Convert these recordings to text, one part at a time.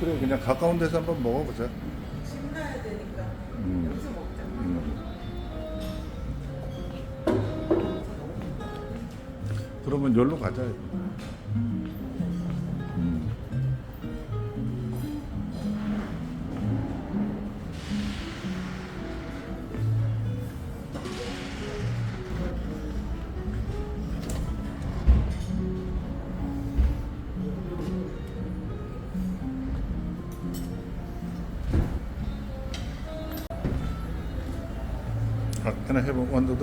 그래 그냥 가까운 데서 한번 먹어보자. 신나야 되니까 음. 여기서 먹자. 음. 그러면 여기로 가자. ಆಗ್ತಾನೆ ಹೇಳ್ಬೋದು ಒಂದು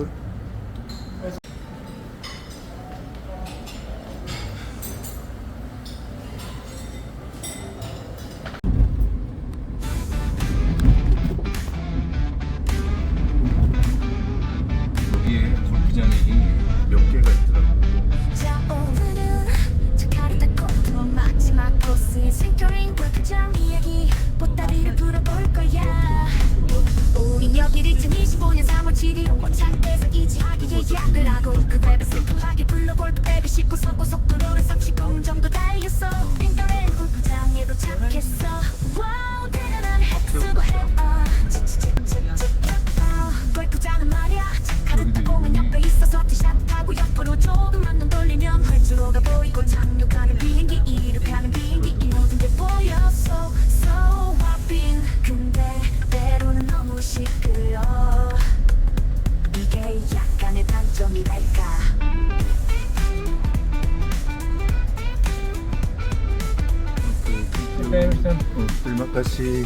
kasih.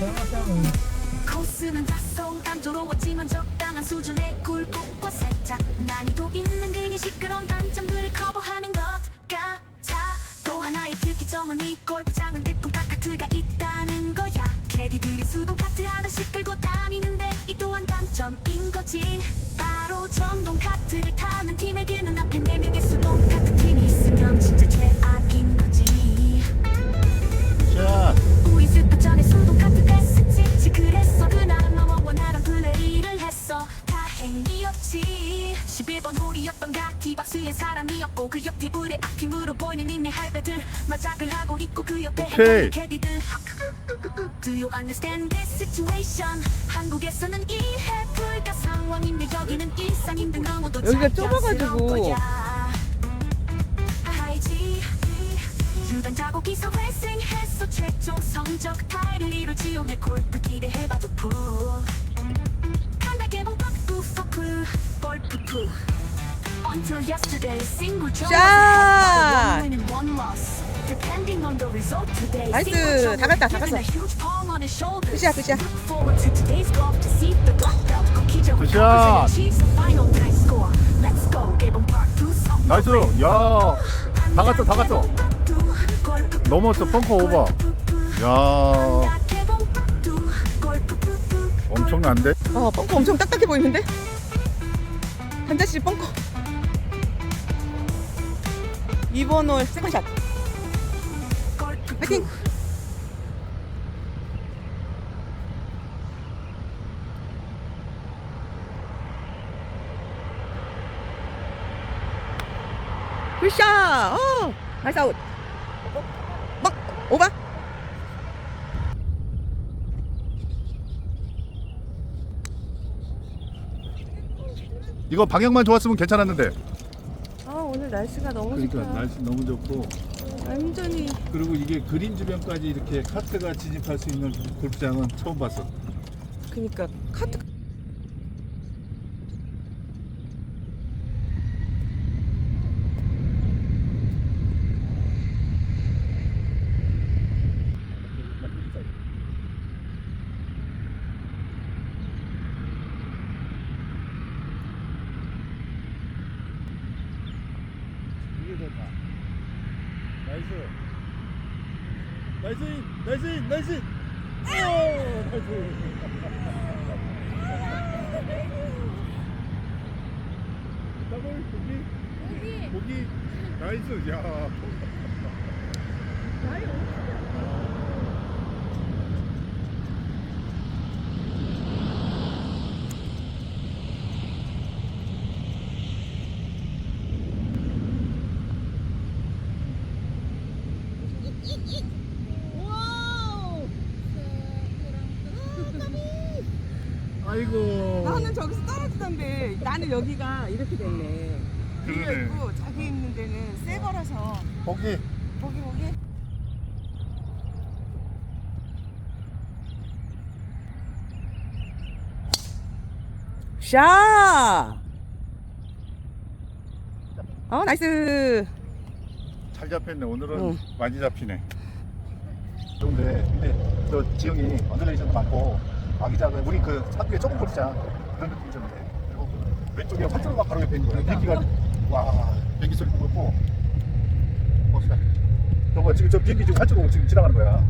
코스는 다소 단조로웠지만 적당한 수준의 골프과 살짝 난이도 있는 그게 시끄러운 단점들을 커버하는 것 같아. 또 하나의 특이점은 이 골프장은 대풍 카트가 있다는 거야. 캐디들이 수동 카트 하나씩 끌고 다니는데 이 또한 단점인 거지. 바로 전동 카트를 타는 팀에게는 앞에 네 명의 수동 카트 사람이었고 그옆 테이블에 앞팀으로 보이는 니네 할배들 마작을 하고 있고 그 옆에 오케이. 캐디들. Do you understand this situation? 한국에서는 이해 불가 상황인데 여기는 일상인데 너무도 여기가 자연스러운 좁아가지고. 알지? 유단 자국이서 회생했어. 최종 성적 타이를 이루지 오늘 골프 기대해봐도 푹 간단하게 먹고 퍼프 골프 푹 Until yesterday single draw 샷! one win and one loss Depending on the result today 나이스. single 다 갔다, 다 given 갔어. a huge palm on his shoulders. 굿샷, 굿샷. Look forward to today's golf to see the black belt go 기적 굿샷. recovers and achieves the final high score Let's go 개봉 part 2 나이스. 야, 다 갔어, 다 갔어. 넘었어, 벙커 오버. 야, 엄청난데? 어, 뻥커 엄청 딱딱해 보이는데? 한 잔씩 뻥커. 2번 홀 세컨샷. 파이팅! 굿샷! 어! 나이스 아웃. 막 오바. 이거 방향만 좋았으면 괜찮았는데. 아 오늘 날씨가 너무 그러니까 좋다. 날씨 너무 좋고 완전히 그리고 이게 그린 주변까지 이렇게 카트가 진입할 수 있는 골프장은 처음 봤어. 그니까 카트 나이스, 나이스, 나이스. 오, 나이스. 더블 보기. 보기. 나이스. 야. 아이고. 나는 저기서 떨어지던데 나는 여기가 이렇게 됐네. 그러네. 있고 자기 있는 데는 새 거라서 거기. 보기 보기. 샤. 어 나이스. 잘 잡혔네. 오늘은 응. 많이 잡히네. 좋은데, 근데 저 지형이 언더레이션도 많고, 아기자가 우리 그 산위에 조금 골프장 그런 느낌이 좀 돼. 그리고 왼쪽에 화초가 바로 옆에 있는 거야. 비행기가 와 비행기 소리 들었고, 봅시다. 저거 지금 저 비행기 지금 화초가 지금 지나가는 거야.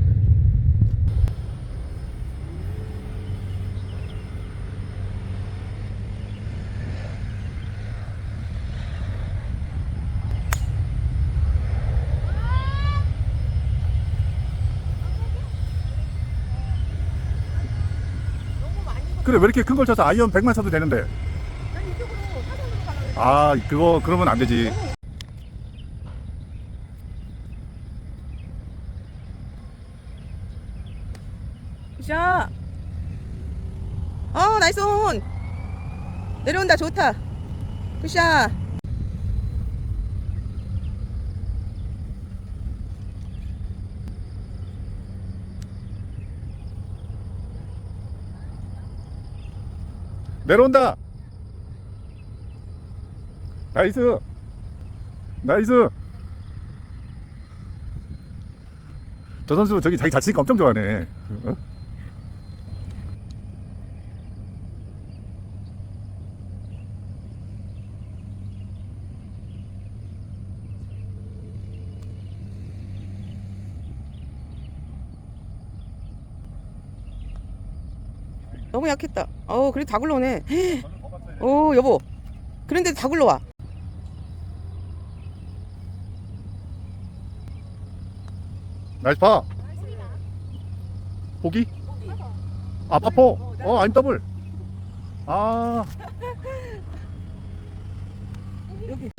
그래 왜 이렇게 큰 걸 쳐서 아이언 100만 쳐도 되는데 난 이쪽으로 사선으로 가려고. 아 그거 그러면 안 되지 샤. 어 나이스 온. 내려온다 좋다. 굿샷. 내려온다. 나이스. 나이스. 저 선수 저기 자기 잘 치니까 엄청 좋아하네. 어? 너무 약했다. 어 그래도 다 굴러오네. 오 여보. 그런데 다 굴러와. 나이스 파 보기? 아 파포 어 아니 더블 아 여기.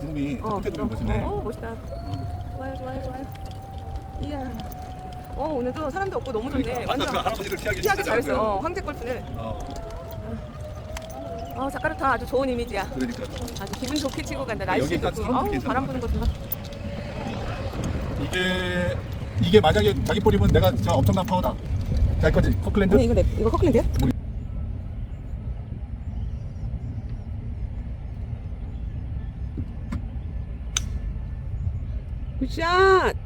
구름이 어. 끝에 것이네 어 멋있다. 좋아요 좋아요 좋아요. 이야. 어 오늘도 사람도 없고 너무 좋네. 완전 그러니까 할아버지를 피하기 피하기 잘했어. 어, 황제 골프는. 어, 어 자카르타 아주 좋은 이미지야. 그러니까 아주 기분 좋게 치고 간다. 날씨 여기 딱 좋고. 사람 아우 괜찮아. 바람 부는 거 좋아. 이게 이게 만약에 자기 볼이면 내가 진짜 엄청난 파워다 자 거지 커클랜드 이거 내 이거 커클랜드야? 굿샷.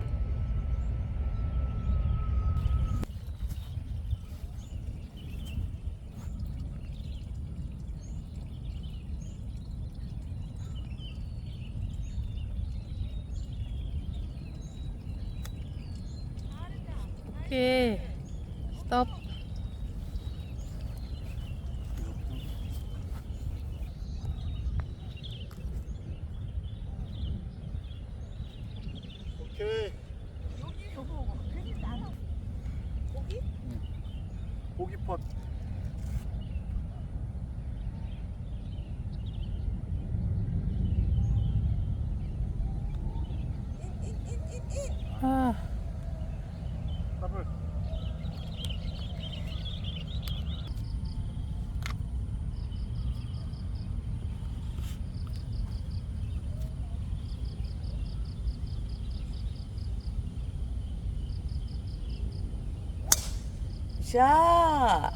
샷.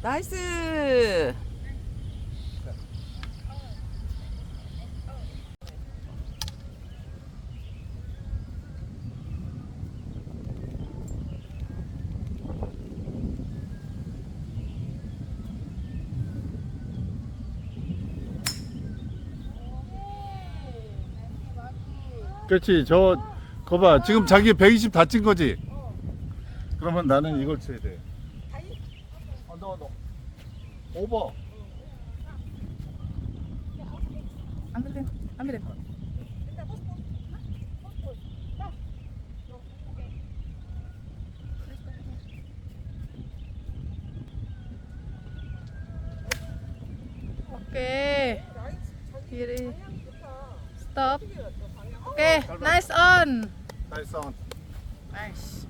나이스. 그렇지 저 거봐 지금 자기 120 다 찐 거지 그러면 나는 이걸 쳐야 돼 언더 언더 오버 안 그래. 안 그래. 오케이. 기회. 스톱. 오케이, 나이스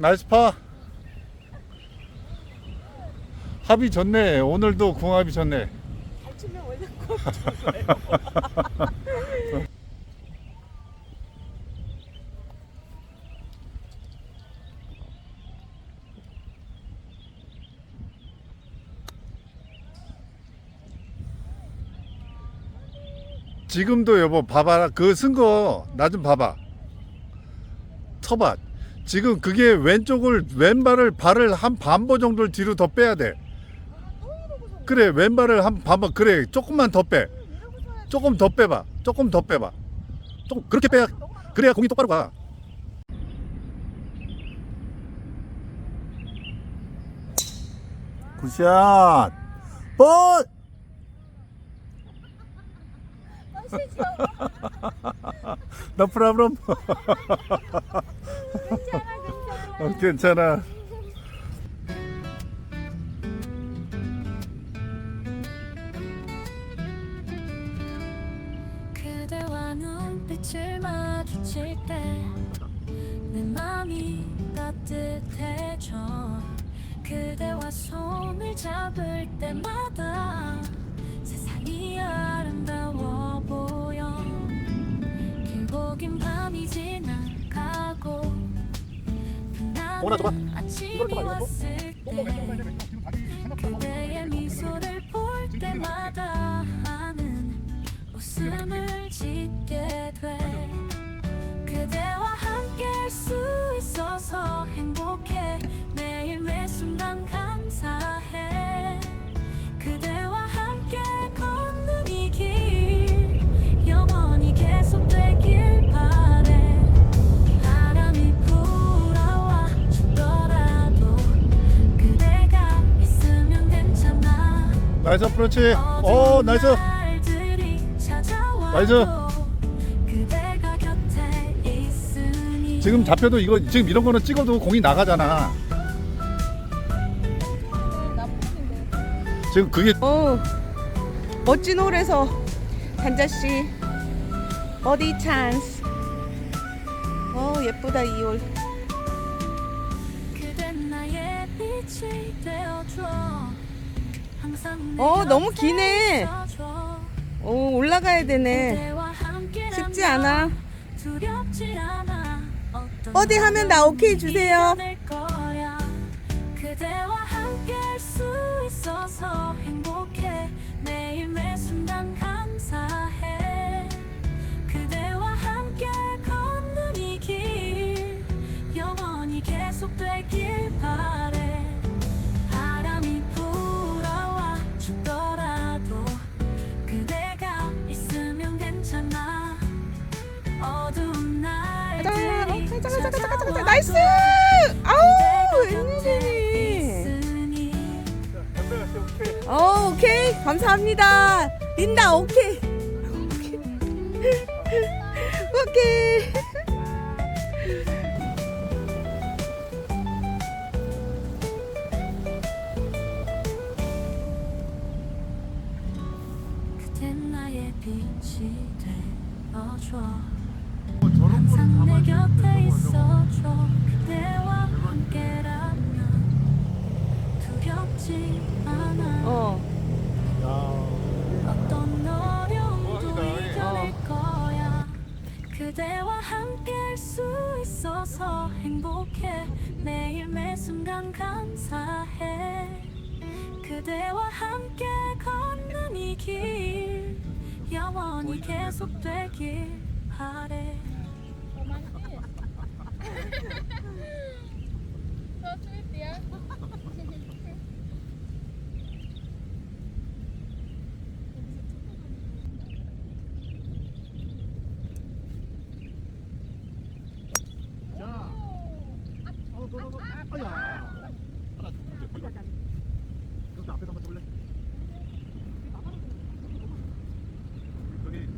나이스 파. 합이 좋네. 오늘도 궁합이 좋네. 잘 치면 원래 지금도 여보 봐봐라. 그쓴 거 나 좀 봐봐. 쳐봐. 지금 그게 왼쪽을 왼발을 발을 한 반보 정도를 뒤로 더 빼야 돼. 그래 왼발을 한 반보 그래 조금만 더 빼. 조금 더 빼봐. 조금 더 빼봐. 조금 그렇게 빼야 그래야 공이 똑바로 가. 굿샷. 볼. 너 프라브럼. 어, 괜찮아. 그대와 눈빛을 마주칠 때내 맘이 따뜻해져 그대와 손을 잡을 때마다 세상이 아름다 어머나, 줘봐. 빛나는 아침이 왔을 때 그대의 나이스 프로치. 오 나이스. 나이스. 있으니 지금 잡혀도 이거 지금 이런 거는 찍어도 공이 나가잖아. 지금 그게 어 멋진 홀에서 단자씨 버디 찬스 어 예쁘다 이홀 그댄 나의 빛이 되 어, 너무 기네. 오 올라가야 되네 쉽지 않아 버디 하면 나 오케이 주세요. 그대와 함께 할 수 있어서 행복 감사합니다. 린다 오케이. 오케이. 오케이 그댄 나의 빛이 되어줘. 항상 내 곁에 있어줘. 그대와 함께라면 두렵지 않아. 어 어떤 어려움도 대박이다. 이겨낼 거야. 그대와 함께 할 수 있어서 행복해. 매일 매 순간 감사해. 그대와 함께 걷는 이 길. 영원히 계속되길 바래. 아야. 하나 더. 여기 앞에서 한번 볼래? 여기.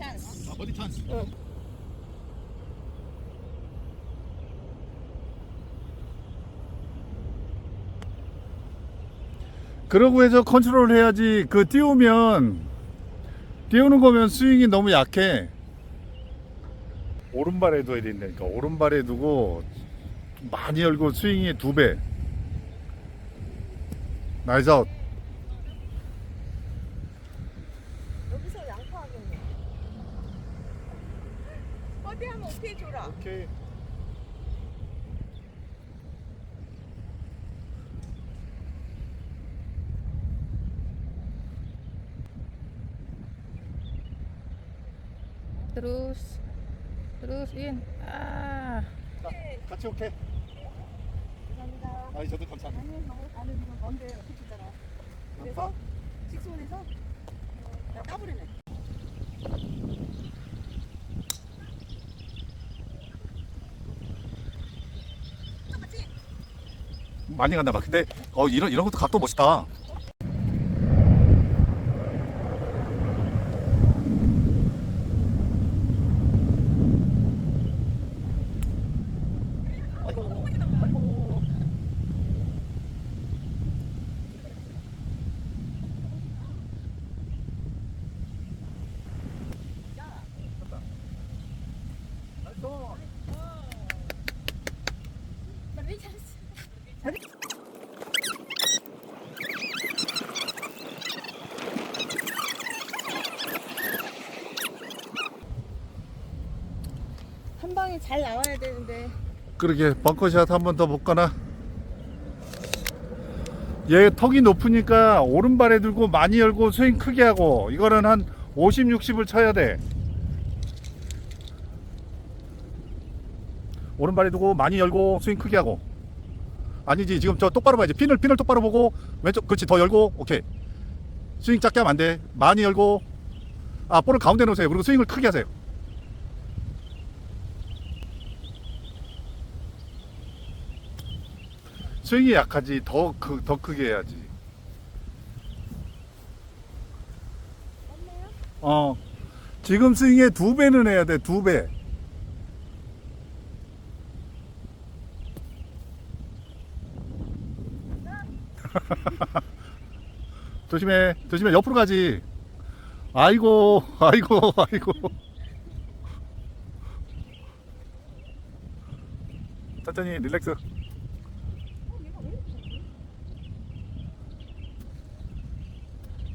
아, 어디 찬스? 그러고 해서 컨트롤 해야지. 그 띄우면 띄우는 거면 스윙이 너무 약해. 오른발에 둬야 된다니까. 오른발에 두고 많이 열고 스윙이 두배. 나이스 아웃 여기서 양파하겠네. 어디 하면 오케이 Terus. Terus in. Ah. 자, 같이 오케이 감사합니다. 아이 저도 감사합니다 아니, 너무 나는 지금 먼데 어떻게 주잖아. 그래서 직선에서 나 까버리네. 많이 간다. 봐 근데 어 이런 이런 것도 각도 멋있다 잘 나와야 되는데. 그러게 벙커샷 한 번더못 가나? 얘 턱이 높으니까 오른발에 들고 많이 열고 스윙 크게 하고 이거는 한 50, 60을 쳐야 돼. 오른발에 두고 많이 열고 스윙 크게 하고. 아니지 지금 저 똑바로 봐야지. 핀을 핀을 똑바로 보고 왼쪽 그렇지 더 열고 오케이. 스윙 작게 하면 안돼. 많이 열고. 아 볼을 가운데 놓으세요. 그리고 스윙을 크게 하세요 스윙이 약하지 더, 크, 더 크게 해야지. 어. 지금 스윙의 두 배는 해야 돼 두배. 조심해 조심해. 옆으로 가지. 아이고 아이고 아이고. 천천히 릴렉스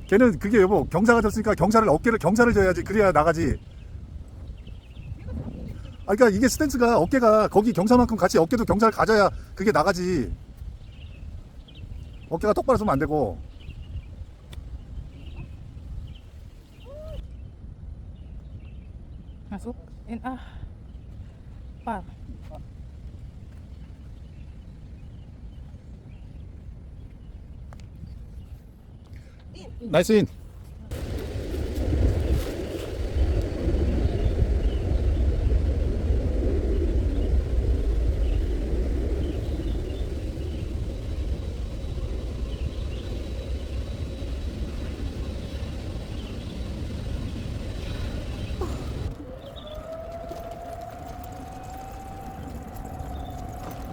걔는 그게 여보 경사가 졌으니까 경사를 어깨를 경사를 져야지 그래야 나가지. 아 그러니까 이게 스탠스가 어깨가 거기 경사만큼 같이 어깨도 경사를 가져야 그게 나가지. 어깨가 똑바로 서면 안 되고. In. Ah. Par. 나이스 인.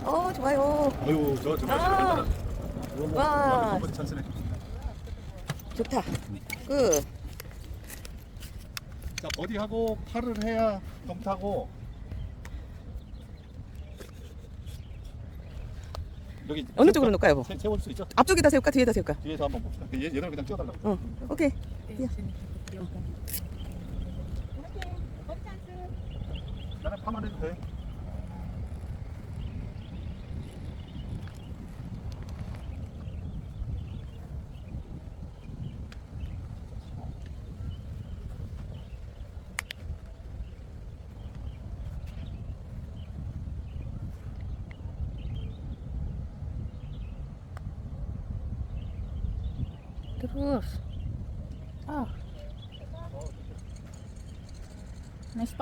어, 좋아요. 아유 저 정말 아. 번째 찬스네. 좋다. 그, 자 버디하고 팔을 해야 동타고. 여기 어느 쪽으로 놓을까요, 뭐? 세, 세울 수 있죠? 앞쪽에다 세울까? 뒤에다 세울까? 뒤에서 한번 봅시다. 얘, 얘는 그냥 뛰어달라고. 어, 오케이. 나는 파만 해도 돼. Dur. Ah. Nicht?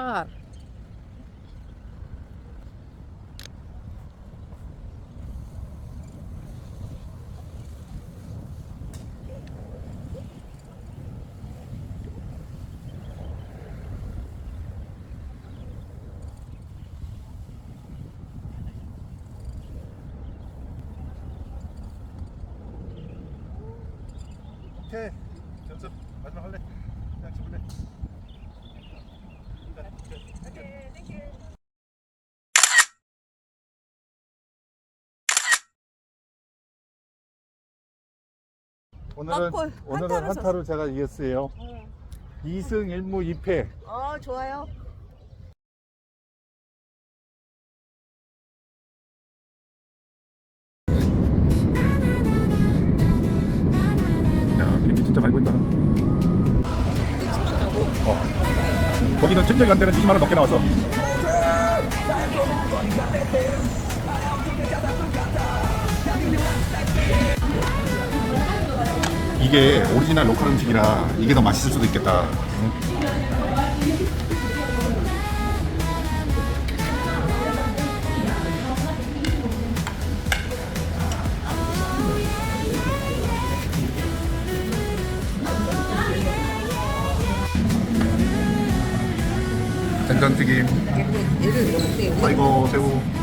오늘은 막골, 오늘은 한타로 한타로 제가 이겼어요. 2승 1무 2패. 어 좋아요. 야, 비행기 진짜 많이 보인다. 어. 거기는 천정이 간 데는 20만 원 넘게 나왔어. 이게 오리지널 로컬 음식이라 이게 더 맛있을 수도 있겠다. 응? 된장튀김. 아이고 새우.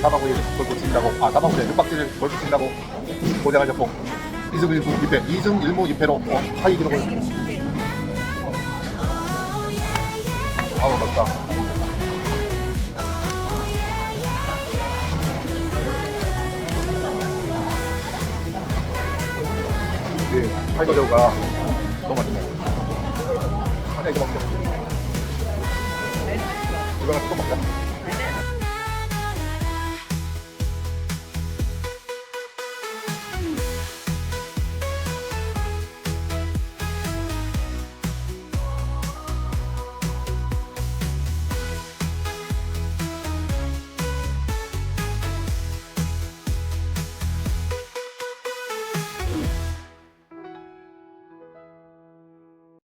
고생하셨습니다. 따바구이 걸 고 친다고, 아, 따바구이 육박지를 걸 고 친다고 고생하셨고, 2승 1무 2패, 2승 1무 2패로 어, 하이 기록을. 아우, 맞다. 이 팔거저가 너무 맛있네. 하나 이거 먹자. 이거 하나 또 먹자.